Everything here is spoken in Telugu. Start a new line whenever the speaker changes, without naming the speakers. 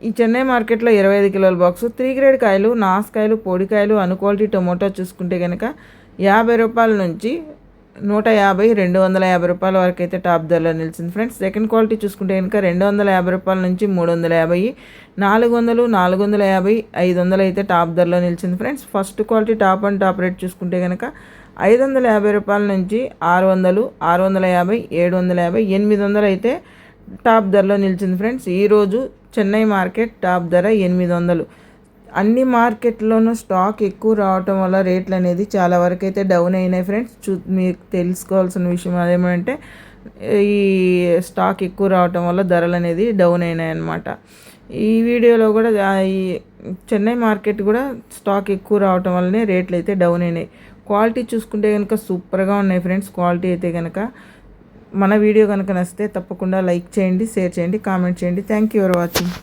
ఈ చెన్నై మార్కెట్లో ఇరవై ఐదు కిలోల బాక్సు త్రీ గ్రేడ్ కాయలు నాసుకాయలు పొడికాయలు అనుక్వాలిటీ టొమాటో చూసుకుంటే కనుక యాభై రూపాయల నుంచి నూట యాభై రెండు వందల యాభై రూపాయల వరకు అయితే టాప్ ధరలో నిలిచింది ఫ్రెండ్స్. సెకండ్ క్వాలిటీ చూసుకుంటే కనుక రెండు వందల యాభై రూపాయల నుంచి మూడు వందల యాభై నాలుగు వందలు నాలుగు వందల యాభై ఐదు వందలు అయితే టాప్ ధరలో నిలిచింది friends. First quality top and top rate చూసుకుంటే కనుక ఐదు వందల యాభై రూపాయల నుంచి ఆరు వందలు ఆరు వందల యాభై ఏడు వందల యాభై ఎనిమిది వందలు అయితే టాప్ ధరలో నిలిచింది ఫ్రెండ్స్. ఈరోజు చెన్నై మార్కెట్ టాప్ ధర ఎనిమిది వందలు. అన్ని మార్కెట్లోనూ స్టాక్ ఎక్కువ రావటం వల్ల రేట్లు అనేది చాలా వరకు అయితే డౌన్ అయినాయి ఫ్రెండ్స్. చూ మీకు తెలుసుకోవాల్సిన విషయం అదేమంటే ఈ స్టాక్ ఎక్కువ రావటం వల్ల ధరలు అనేది డౌన్ అయినాయి అన్నమాట. ఈ వీడియోలో కూడా ఈ చెన్నై మార్కెట్ కూడా స్టాక్ ఎక్కువ రావటం వల్లనే రేట్లు అయితే డౌన్ అయినాయి. క్వాలిటీ చూసుకుంటే కనుక సూపర్గా ఉన్నాయి ఫ్రెండ్స్. క్వాలిటీ అయితే కనుక మన వీడియో కనుక నచ్చితే తప్పకుండా లైక్ చేయండి షేర్ చేయండి కామెంట్ చేయండి. Thank you for watching